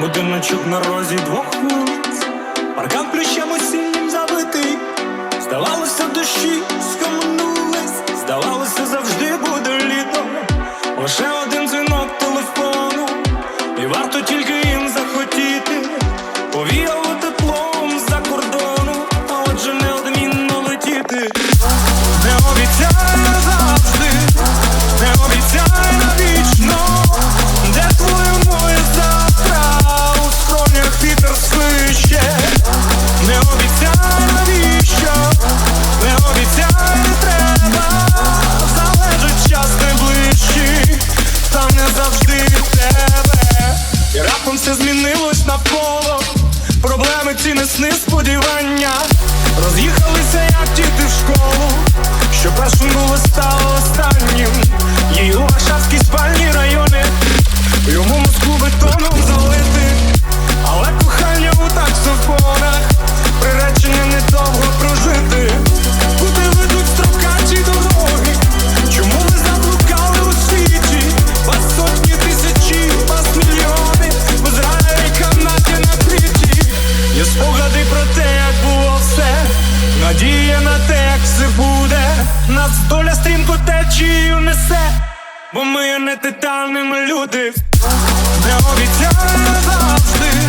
Будиночок на розі двох вулиць, паркан плющем осіннім забитий. Здавалося, дощі скоминулись, здавалося, завжди буде літо. Лише проблеми сни сподівання, роз'їхалися, як діти в школу, що першим було стало останнім. Її у Варшавській спальні райони, йому мозку бетоном залити, але кохання у таксофонах, приречення недовго спогади про те, як було все, надія на те, як все буде. Нас доля стрімко течію несе, бо ми не не титанами люди. Не обіцяли завжди,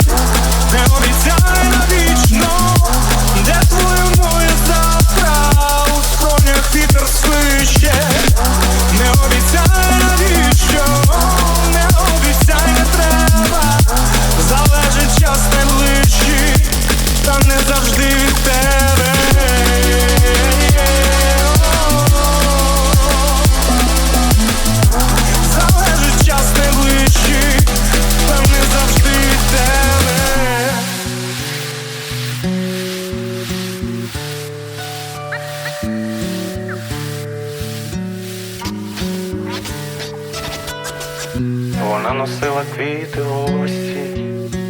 Вона носила квіти в осі,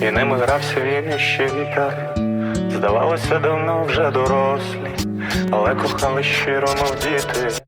і ними грався він ще вітер. Здавалося, давно вже дорослі, але кохали щиро, мов діти.